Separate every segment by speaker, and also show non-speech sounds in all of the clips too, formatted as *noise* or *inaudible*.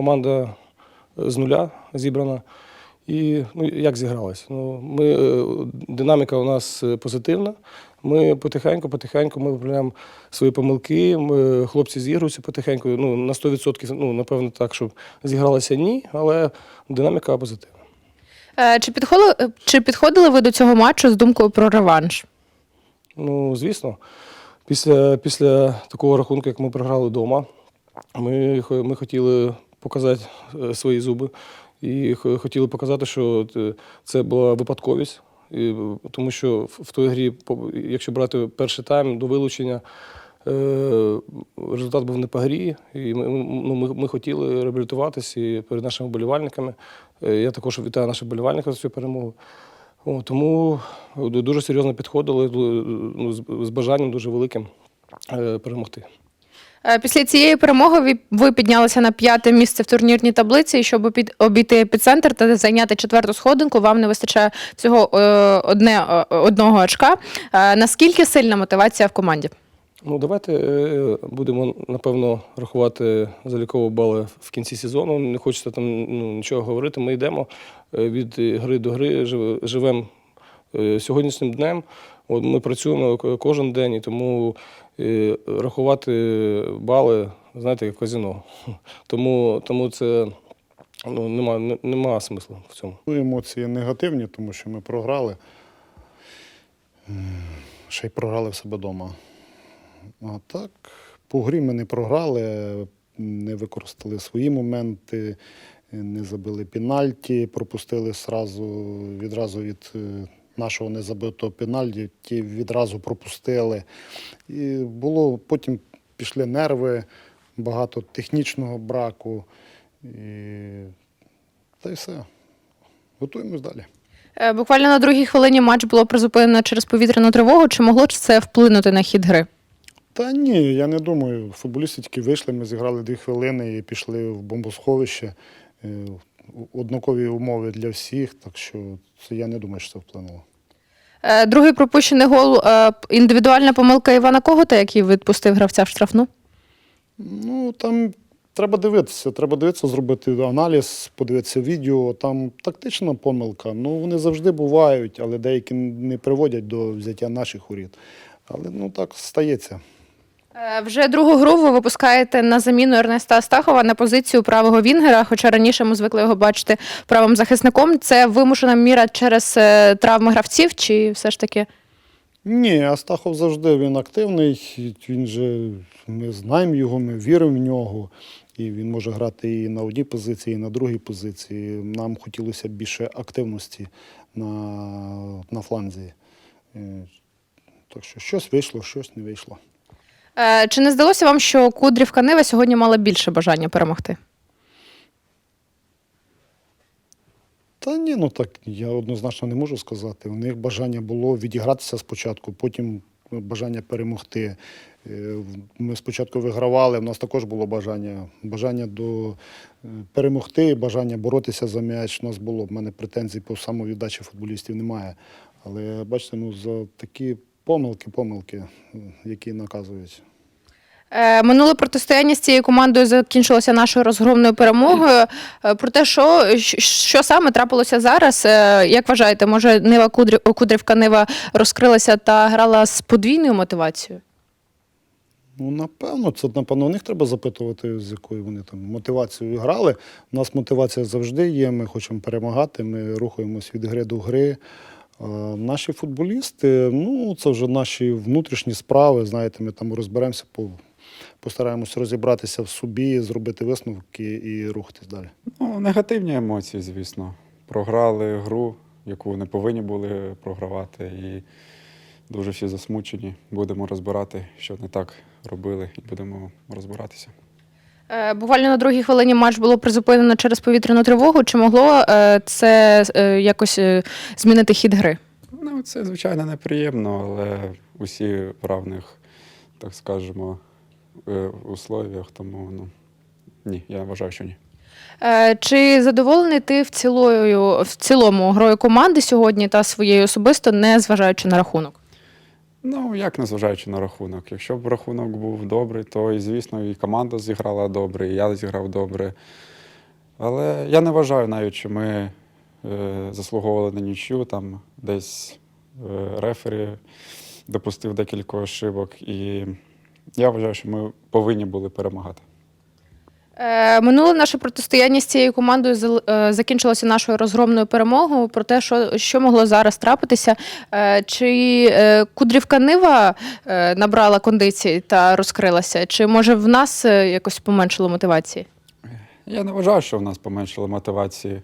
Speaker 1: команда з нуля зібрана. І ну, як зігралась? Ну, ми, е, динаміка у нас е, позитивна. Ми потихеньку, потихеньку ми виправляємо свої помилки. Ми, хлопці зігруються потихеньку. Ну, на 100%, ну, напевно, так, щоб зігралися ні, але динаміка позитивна.
Speaker 2: Е, Чи підходили, чи підходили ви до цього матчу з думкою про реванш?
Speaker 1: Ну, звісно, після, після такого рахунку, як ми програли вдома, ми, ми хотіли показати е, свої зуби і хотіли показати, що е, це була випадковість. Е, тому що в той грі, якщо брати перший тайм до вилучення, результат був не по грі, і ми, ну, ми, ми хотіли реабілітуватися перед нашими вболівальниками. Е, Я також вітаю наших вболівальників за цю перемогу. О, тому дуже серйозно підходили ну, з, бажанням дуже великим перемогти.
Speaker 2: Е, Після цієї перемоги ви- піднялися на п'яте місце в турнірній таблиці, і щоб обійти епіцентр та зайняти четверту сходинку, вам не вистачає всього е, одне, е, одного очка. Наскільки сильна мотивація в команді?
Speaker 1: Ну, давайте будемо, напевно, рахувати залікові бали в кінці сезону. Не хочеться там ну, нічого говорити. Ми йдемо від гри до гри, живемо сьогоднішнім днем. Ми працюємо кожен день, і тому е, рахувати бали, знаєте, як в казино. *laughs* Тому, тому це ну, нема, нема смислу в цьому.
Speaker 3: Емоції негативні, тому що ми програли. Ще й програли в себе вдома. А так, по грі ми не програли, не використали свої моменти, не забили пенальті, пропустили сразу, відразу від е, нашого незабитого пенальті, ті відразу пропустили. І було, потім пішли нерви, багато технічного браку. І... Та й все. Готуємось далі.
Speaker 2: Е, Буквально на другій хвилині матч було призупинено через повітряну тривогу. Чи могло ж це вплинути на хід гри?
Speaker 3: Та ні, я не думаю. Футболісти тільки вийшли, ми зіграли дві хвилини і пішли в бомбосховище. Е, Однакові умови для всіх, так що це я не думаю, що це вплинуло.
Speaker 2: Е, Другий пропущений гол е, індивідуальна помилка Івана Когота, який відпустив гравця в штрафну.
Speaker 3: Ну там треба дивитися, треба дивитися, зробити аналіз, подивитися відео. Там тактична помилка. Ну вони завжди бувають, але деякі не приводять до взяття наших урід. Але ну так стається.
Speaker 2: Е, Вже другу гру ви випускаєте на заміну Ернеста Астахова на позицію правого Вінгера, хоча раніше ми звикли його бачити правим захисником. Це вимушена міра через е, травми гравців, чи все ж таки?
Speaker 3: Ні, Астахов завжди він активний. Він же ми знаємо його, ми віримо в нього. І він може грати і на одній позиції, і на другій позиції. Нам хотілося б більше активності на, на фланзі. Е, Так що щось вийшло, щось не вийшло.
Speaker 2: Е, Чи не здалося вам, що Кудрівка Нива сьогодні мала більше бажання перемогти?
Speaker 3: Та ні, ну так я однозначно не можу сказати. У них бажання було відігратися спочатку, потім бажання перемогти. Е, Ми спочатку вигравали, в нас також було бажання. Бажання до е, перемогти, бажання боротися за м'яч. У нас було. В мене претензій по самовіддачі футболістів немає. Але бачите, ну за такі помилки, помилки, які наказують.
Speaker 2: Е, Минуле протистояння з цією командою закінчилося нашою розгромною перемогою. Е, Про те, що, що саме трапилося зараз, е, як вважаєте, може Нива Кудрів, Кудрівка Нива розкрилася та грала з подвійною мотивацією?
Speaker 3: Ну, напевно, це напевно у них треба запитувати, з якою вони там мотивацією грали. У нас мотивація завжди є. Ми хочемо перемагати, ми рухаємось від гри до гри. А наші футболісти, ну це вже наші внутрішні справи. Знаєте, ми там розберемося, по- постараємось розібратися в собі, зробити висновки і рухатись далі.
Speaker 4: Ну, негативні емоції, звісно. Програли гру, яку не повинні були програвати, і дуже всі засмучені. Будемо розбирати, що не так робили, і будемо розбиратися.
Speaker 2: Е, Буквально на другій хвилині матч було призупинено через повітряну тривогу. Чи могло е, це е, якось змінити хід гри?
Speaker 4: Ну, це, звичайно, неприємно, але усі в равних, так скажемо, условіях, тому ну, ні, я вважаю, що ні.
Speaker 2: Чи задоволений ти в цілою в цілому грою команди сьогодні та своєю особисто, не зважаючи на рахунок?
Speaker 4: Ну, як незважаючи на рахунок. Якщо б рахунок був добрий, то і, звісно, і команда зіграла добре, і я зіграв добре. Але я не вважаю навіть, що ми е, заслуговували на нічю. Там десь е, рефері допустив декілька ошибок. І я вважаю, що ми повинні були перемагати.
Speaker 2: Е, Минуле наше протистояння з цією командою е, закінчилося нашою розгромною перемогою. Про те, що, що могло зараз трапитися. Е, Чи Кудрівка Нива набрала кондиції та розкрилася? Чи може в нас якось поменшило мотивації?
Speaker 4: Я не вважаю, що в нас поменшили мотивації.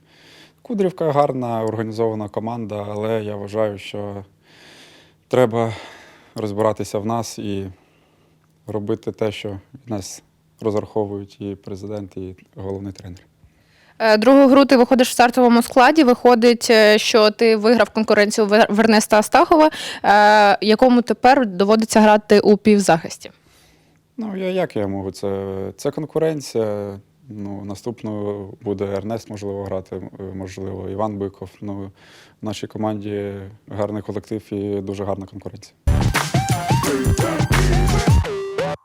Speaker 4: Кудрівка гарна, організована команда, але я вважаю, що треба розбиратися в нас і робити те, що від нас розраховують і президент, і головний тренер.
Speaker 2: Е, Другу гру ти виходиш в стартовому складі. Виходить, е, що ти виграв конкуренцію Вер- Вернеста Астахова, е, якому тепер доводиться грати у півзахисті.
Speaker 4: Ну, я як я можу? Це, це конкуренція. Ну, наступною буде Ернест, можливо, грати, можливо, Іван Биков. Ну, в нашій команді гарний колектив і дуже гарна конкуренція.